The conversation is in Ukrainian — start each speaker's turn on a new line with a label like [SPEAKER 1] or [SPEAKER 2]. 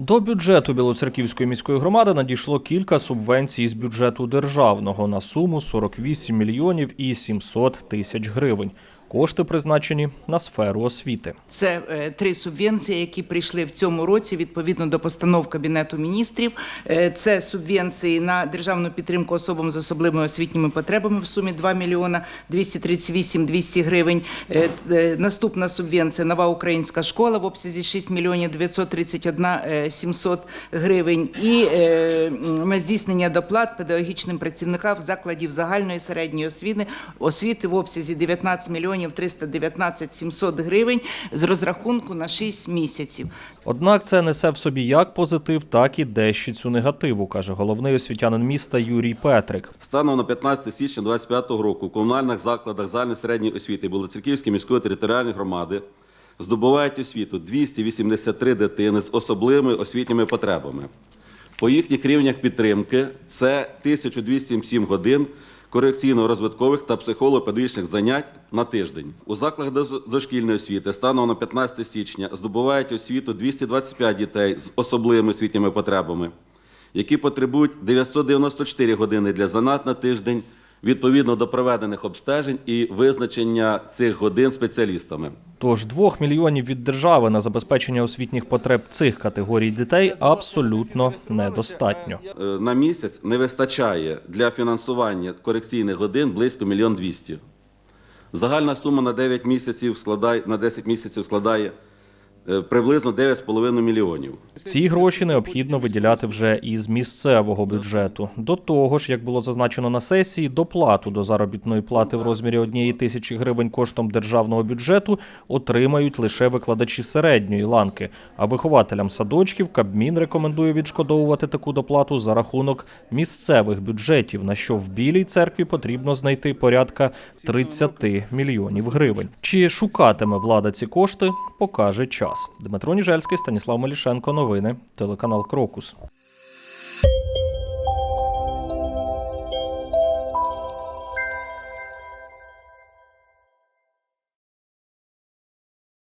[SPEAKER 1] До бюджету Білоцерківської міської громади надійшло кілька субвенцій з бюджету державного на суму 48 мільйонів і 700 тисяч гривень. Кошти призначені на сферу освіти.
[SPEAKER 2] Це е, три субвенції, які прийшли в цьому році відповідно до постанов Кабінету міністрів. Е, Це субвенції на державну підтримку особам з особливими освітніми потребами в сумі 2 мільйона 238 200 гривень. Е, Наступна субвенція нова українська школа в обсязі 6 мільйонів 931 е, 700 гривень. І на здійснення доплат педагогічним працівникам закладів загальної середньої освіти освіти в обсязі 19 мільйонів 319 700 гривень з розрахунку на 6 місяців.
[SPEAKER 1] Однак це несе в собі як позитив, так і дещицю негативу, каже головний освітянин міста Юрій Петрик.
[SPEAKER 3] Станом на 15 січня 2025 року в комунальних закладах загальної середньої освіти Білоцерківської міської територіальної громади здобувають освіту 283 дитини з особливими освітніми потребами. По їхніх рівнях підтримки це 1207 годин корекційно-розвиткових та психолого-педагогічних занять на тиждень. У закладах дошкільної освіти станом на 15 січня здобувають освіту 225 дітей з особливими освітніми потребами які потребують 994 години для занад на тиждень відповідно до проведених обстежень і визначення цих годин спеціалістами.
[SPEAKER 1] Тож 2 мільйонів від держави на забезпечення освітніх потреб цих категорій дітей абсолютно недостатньо.
[SPEAKER 3] Е, На місяць не вистачає для фінансування корекційних годин близько мільйон 200. Загальна сума на 9 місяців складає на 10 місяців складає приблизно 9,5 мільйонів.
[SPEAKER 1] Ці гроші необхідно виділяти вже із місцевого бюджету. До того ж, як було зазначено на сесії, доплату до заробітної плати в розмірі однієї тисячі гривень коштом державного бюджету отримають лише викладачі середньої ланки. А вихователям садочків Кабмін рекомендує відшкодовувати таку доплату за рахунок місцевих бюджетів, на що в Білій церкві потрібно знайти порядка 30 мільйонів гривень. Чи шукатиме влада ці кошти, покаже час. Дмитро Ніжельський, Станіслав Малішенко. Новини. Телеканал Крокус.